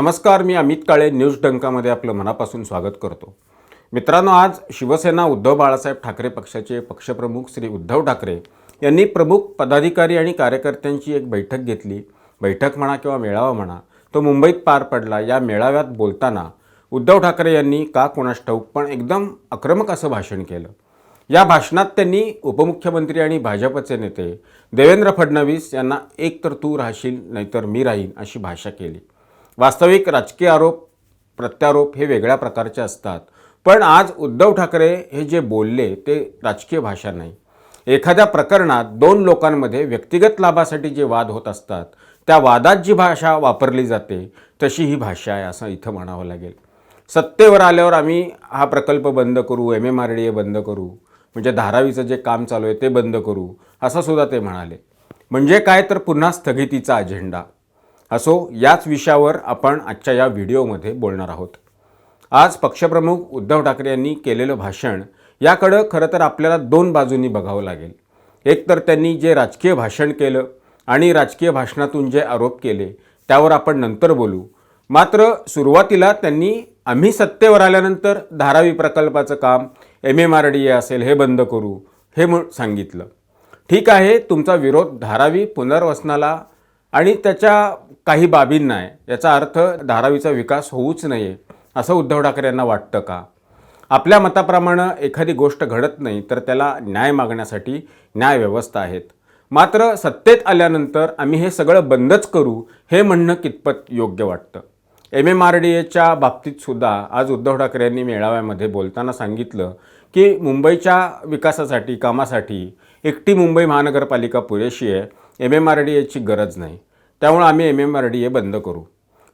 नमस्कार मी अमित काळे न्यूज डंकामध्ये आपलं मनापासून स्वागत करतो. मित्रांनो आज शिवसेना उद्धव बाळासाहेब ठाकरे पक्षाचे पक्षप्रमुख श्री उद्धव ठाकरे यांनी प्रमुख पदाधिकारी आणि कार्यकर्त्यांची एक बैठक घेतली. बैठक म्हणा किंवा मेळावा म्हणा तो मुंबईत पार पडला. या मेळाव्यात बोलताना उद्धव ठाकरे यांनी का कोणास ठाऊक पण एकदम आक्रमक असं भाषण केलं. या भाषणात त्यांनी उपमुख्यमंत्री आणि भाजपचे नेते देवेंद्र फडणवीस यांना एक तर तू राहशील नाहीतर मी राहीन अशी भाषा केली. वास्तविक राजकीय आरोप प्रत्यारोप हे वेगळ्या प्रकारचे असतात. पण आज उद्धव ठाकरे हे जे बोलले ते राजकीय भाषा नाही. एखाद्या प्रकरणात दोन लोकांमध्ये व्यक्तिगत लाभासाठी जे वाद होत असतात त्या वादात जी भाषा वापरली जाते तशी ही भाषा आहे असं इथं म्हणावं लागेल. सत्तेवर आल्यावर आम्ही हा प्रकल्प बंद करू M M R D A बंद करू म्हणजे धारावीचं जे काम चालू आहे ते बंद करू असं सुद्धा ते म्हणाले. म्हणजे काय तर पुन्हा स्थगितीचा अजेंडा. असो याच विषयावर आपण आजच्या या व्हिडिओमध्ये बोलणार आहोत. आज पक्षप्रमुख उद्धव ठाकरे यांनी केलेलं भाषण याकडं खरं तर आपल्याला दोन बाजूंनी बघावं लागेल. एक तर त्यांनी जे राजकीय भाषण केलं आणि राजकीय भाषणातून जे आरोप केले त्यावर आपण नंतर बोलू. मात्र सुरुवातीला त्यांनी आम्ही सत्तेवर आल्यानंतर धारावी प्रकल्पाचं काम M M R D A असेल हे बंद करू हे म्हण सांगितलं. ठीक आहे तुमचा विरोध धारावी पुनर्वसनाला आणि त्याच्या काही बाबींना आहे याचा अर्थ धारावीचा विकास होऊच नये असं उद्धव ठाकरे यांना वाटतं का? आपल्या मताप्रमाणे एखादी गोष्ट घडत नाही तर त्याला न्याय मागण्यासाठी न्यायव्यवस्था आहेत. मात्र सत्तेत आल्यानंतर आम्ही हे सगळं बंदच करू हे म्हणणं कितपत योग्य वाटतं? एम एम आर डी एच्या बाबतीत सुद्धा आज उद्धव ठाकरे यांनी मेळाव्यामध्ये बोलताना सांगितलं की मुंबईच्या विकासासाठी कामासाठी एकटी मुंबई महानगरपालिका पुरेशी आहे एम एम आर डी एची गरज नाही. त्यामुळं आम्ही M M R D A बंद करू.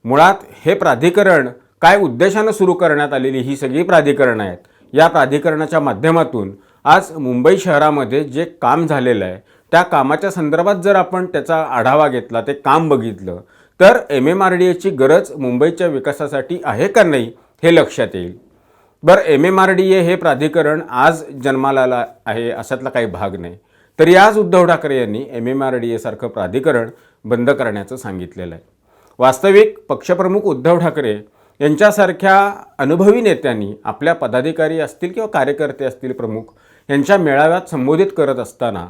मुळात हे प्राधिकरण काय उद्देशानं सुरू करण्यात आलेली ही सगळी प्राधिकरणं आहेत. या प्राधिकरणाच्या माध्यमातून आज मुंबई शहरामध्ये जे काम झालेलं आहे त्या कामाच्या संदर्भात जर आपण त्याचा आढावा घेतला ते काम बघितलं तर एम एम आर डी एची गरज मुंबईच्या विकासासाठी आहे का नाही हे लक्षात येईल. बरं M M R D A हे प्राधिकरण आज जन्माला आलं आहे अशातला काही भाग नाही. तरी आज उद्धव ठाकरे यांनी एम एम आर डी एसारखं प्राधिकरण बंद करण्याचं सांगितलेलं आहे. वास्तविक पक्षप्रमुख उद्धव ठाकरे यांच्यासारख्या अनुभवी नेत्यांनी आपल्या पदाधिकारी असतील किंवा कार्यकर्ते असतील प्रमुख यांच्या मेळाव्यात संबोधित करत असताना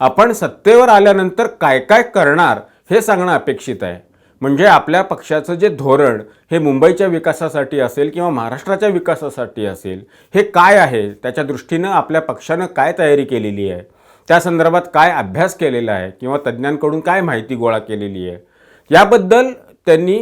आपण सत्तेवर आल्यानंतर काय काय करणार हे सांगणं अपेक्षित आहे. म्हणजे आपल्या पक्षाचं जे धोरण हे मुंबईच्या विकासासाठी असेल किंवा महाराष्ट्राच्या विकासासाठी असेल हे काय आहे? त्याच्या दृष्टीनं आपल्या पक्षानं काय तयारी केलेली आहे? त्या संदर्भात काय अभ्यास केलेला आहे किंवा तज्ज्ञांकडून काय माहिती गोळा केलेली आहे याबद्दल त्यांनी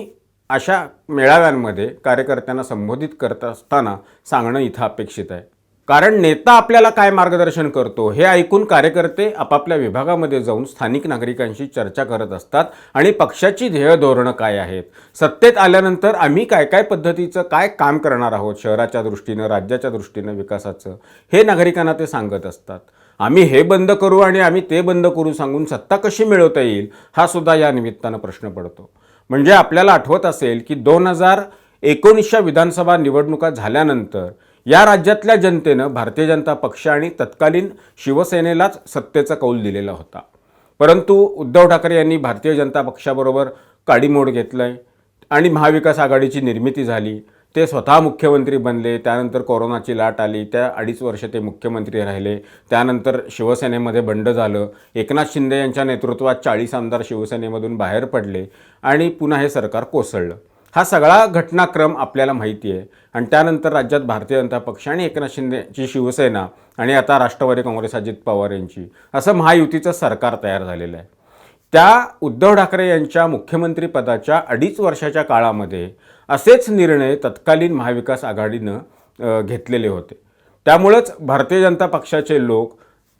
अशा मेळाव्यांमध्ये कार्यकर्त्यांना संबोधित करत असताना सांगणं इथं अपेक्षित आहे. कारण नेता आपल्याला काय मार्गदर्शन करतो हे ऐकून कार्यकर्ते आपापल्या विभागामध्ये जाऊन स्थानिक नागरिकांशी चर्चा करत असतात आणि पक्षाची ध्येय धोरणं काय आहेत सत्तेत आल्यानंतर आम्ही काय काय पद्धतीचं काय काम करणार आहोत शहराच्या दृष्टीनं राज्याच्या दृष्टीनं विकासाचं हे नागरिकांना ते सांगत असतात. आम्ही हे बंद करू आणि आम्ही ते बंद करू सांगून सत्ता कशी मिळवता येईल हा सुद्धा या निमित्तानं प्रश्न पडतो. म्हणजे आपल्याला आठवत असेल की दोन हजार एकोणीसच्या विधानसभा निवडणुका झाल्यानंतर या राज्यातल्या जनतेनं भारतीय जनता पक्ष आणि तत्कालीन शिवसेनेलाच सत्तेचा कौल दिलेला होता. परंतु उद्धव ठाकरे यांनी भारतीय जनता पक्षाबरोबर काडीमोड घेतलं आहे आणि महाविकास आघाडीची निर्मिती झाली. ते स्वतः मुख्यमंत्री बनले त्यानंतर कोरोनाची लाट आली त्या अडीच वर्ष ते मुख्यमंत्री राहिले. त्यानंतर शिवसेनेमध्ये बंड झालं. एकनाथ शिंदे यांच्या नेतृत्वात चाळीस आमदार शिवसेनेमधून बाहेर पडले आणि पुन्हा हे सरकार कोसळलं. हा सगळा घटनाक्रम आपल्याला माहिती आहे. आणि त्यानंतर राज्यात भारतीय जनता पक्ष आणि एकनाथ शिंदेची शिवसेना आणि आता राष्ट्रवादी काँग्रेस अजित पवार यांची असं महायुतीचं सरकार तयार झालेलं आहे. त्या उद्धव ठाकरे यांच्या मुख्यमंत्रीपदाच्या अडीच वर्षाच्या काळामध्ये असेच निर्णय तत्कालीन महाविकास आघाडीनं घेतलेले होते. त्यामुळंच भारतीय जनता पक्षाचे लोक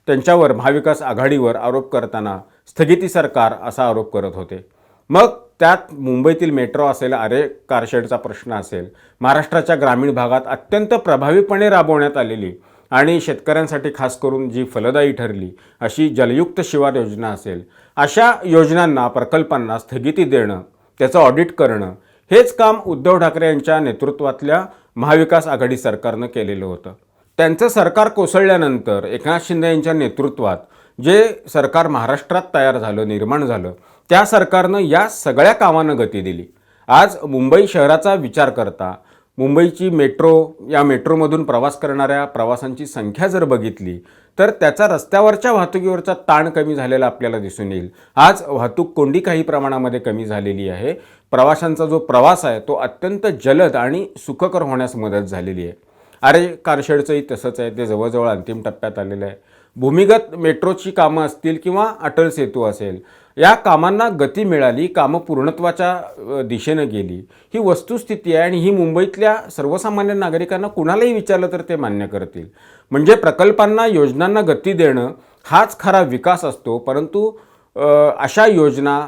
त्यांच्यावर महाविकास आघाडीवर आरोप करताना स्थगिती सरकार असा आरोप करत होते. मग त्यात मुंबईतील मेट्रो असेल आरे कारशेडचा प्रश्न असेल महाराष्ट्राच्या ग्रामीण भागात अत्यंत प्रभावीपणे राबवण्यात आलेली आणि शेतकऱ्यांसाठी खास करून जी फलदायी ठरली अशी जलयुक्त शिवार योजना असेल अशा योजनांना प्रकल्पांना स्थगिती देणं त्याचं ऑडिट करणं हेच काम उद्धव ठाकरे यांच्या नेतृत्वातल्या महाविकास आघाडी सरकारनं केलेलं होतं. त्यांचं सरकार कोसळल्यानंतर एकनाथ शिंदे यांच्या नेतृत्वात जे सरकार महाराष्ट्रात तयार झालं निर्माण झालं त्या सरकारनं या सगळ्या कामांना गती दिली. आज मुंबई शहराचा विचार करता मुंबईची मेट्रो या मेट्रोमधून प्रवास करणाऱ्या प्रवासांची संख्या जर बघितली तर त्याचा रस्त्यावरच्या वाहतुकीवरचा ताण कमी झालेला आपल्याला दिसून येईल. आज वाहतूक कोंडी काही प्रमाणामध्ये कमी झालेली आहे. प्रवाशांचा जो प्रवास आहे तो अत्यंत जलद आणि सुखकर होण्यास मदत झालेली आहे. अरे कारशेडचंही तसंच आहे. ते जवळजवळ अंतिम टप्प्यात आलेलं आहे. भूमिगत मेट्रोची कामं असतील किंवा अटल सेतू असेल या कामांना गती मिळाली कामं पूर्णत्वाच्या दिशेनं गेली. ही वस्तुस्थिती आहे आणि ही मुंबईतल्या सर्वसामान्य नागरिकांना कुणालाही विचारलं तर ते मान्य करतील. म्हणजे प्रकल्पांना योजनांना गती देणं हाच खरा विकास असतो परंतु अशा योजना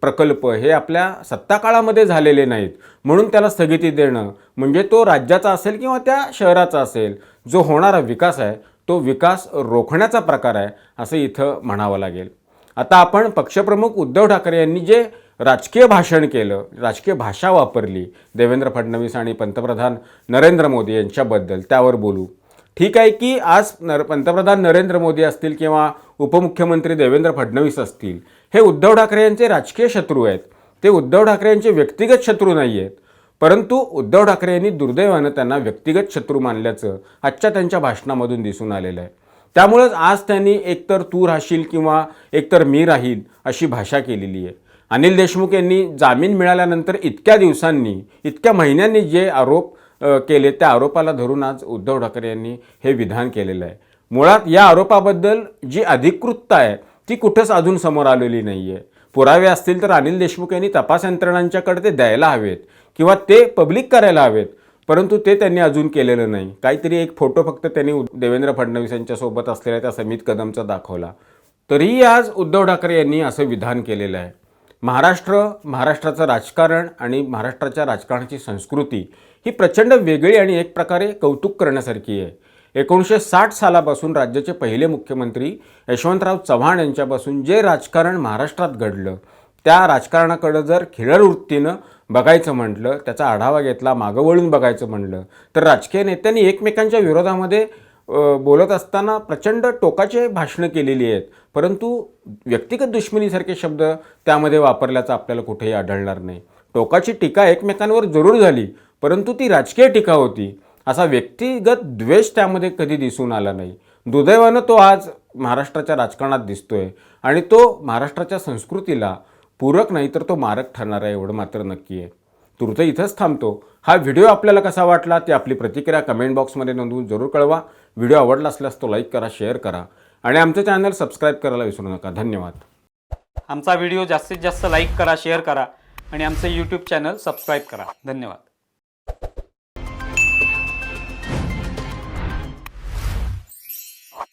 प्रकल्प हे आपल्या सत्ताकाळामध्ये झालेले नाहीत म्हणून त्याला स्थगिती देणं. म्हणजे तो राज्याचा असेल किंवा त्या शहराचा असेल जो होणारा विकास आहे तो विकास रोखण्याचा प्रकार आहे असं इथं म्हणावं लागेल. आता आपण पक्षप्रमुख उद्धव ठाकरे यांनी जे राजकीय भाषण केलं राजकीय भाषा वापरली देवेंद्र फडणवीस आणि पंतप्रधान नरेंद्र मोदी यांच्याबद्दल त्यावर बोलू. ठीक आहे की आज नर पंतप्रधान नरेंद्र मोदी असतील किंवा उपमुख्यमंत्री देवेंद्र फडणवीस असतील हे उद्धव ठाकरे यांचे राजकीय शत्रू आहेत. ते उद्धव ठाकरे यांचे व्यक्तिगत शत्रू नाही आहेत परंतु उद्धव ठाकरे यांनी दुर्दैवानं त्यांना व्यक्तिगत शत्रू मानल्याचं आजच्या त्यांच्या भाषणामधून दिसून आलेलं आहे. त्यामुळंच आज त्यांनी एकतर तू राहशील किंवा एकतर मी राहील अशी भाषा केलेली आहे. अनिल देशमुख यांनी जामीन मिळाल्यानंतर इतक्या दिवसांनी इतक्या महिन्यांनी जे आरोप केले त्या आरोपाला धरून आज उद्धव ठाकरे यांनी हे विधान केलेलं आहे. मुळात या आरोपाबद्दल जी अधिकृतता आहे ती कुठंच अजून समोर आलेली नाही आहे पुरावे असतील तर अनिल देशमुख यांनी तपास यंत्रणांच्याकडे ते द्यायला हवेत. किंवा ते पब्लिक करायला हवेत. परंतु ते त्यांनी अजून केलेलं नाही. काहीतरी एक फोटो फक्त त्यांनी देवेंद्र फडणवीस यांच्यासोबत असलेल्या त्या समित कदमचा दाखवला. तरीही आज उद्धव ठाकरे यांनी असं विधान केलेलं आहे. महाराष्ट्र महाराष्ट्राचं राजकारण आणि महाराष्ट्राच्या राजकारणाची संस्कृती ही प्रचंड वेगळी आणि एक प्रकारे कौतुक करण्यासारखी आहे. एकोणीसशे साठ सालापासून राज्याचे पहिले मुख्यमंत्री यशवंतराव चव्हाण यांच्यापासून जे राजकारण महाराष्ट्रात घडलं त्या राजकारणाकडं जर खिळर वृत्तीनं बघायचं म्हटलं त्याचा आढावा घेतला मागं वळून बघायचं म्हटलं तर राजकीय नेत्यांनी एकमेकांच्या विरोधामध्ये बोलत असताना प्रचंड टोकाचे भाषणं केलेली आहेत. परंतु व्यक्तिगत दुश्मनीसारखे शब्द त्यामध्ये वापरल्याचं आपल्याला कुठेही आढळणार नाही. टोकाची टीका एकमेकांवर जरूर झाली परंतु ती राजकीय टीका होती. असा व्यक्तिगत द्वेष त्यामध्ये कधी दिसून आला नाही. दुर्दैवानं तो आज महाराष्ट्राच्या राजकारणात दिसतोय आणि तो महाराष्ट्राच्या संस्कृतीला पूरक नाही तर तो मारक ठरणार आहे एवढं मात्र नक्की आहे. तुर्त इथंच थांबतो. हा व्हिडिओ आपल्याला कसा वाटला ते आपली प्रतिक्रिया कमेंट बॉक्समध्ये नोंदवून जरूर कळवा. व्हिडिओ आवडला असल्यास तो लाईक करा शेअर करा आणि आमचं चॅनल सबस्क्राईब करायला विसरू नका. धन्यवाद. आमचा व्हिडिओ जास्तीत जास्त लाईक करा शेअर करा आणि आमचं यूट्यूब चॅनल सबस्क्राईब करा. धन्यवाद.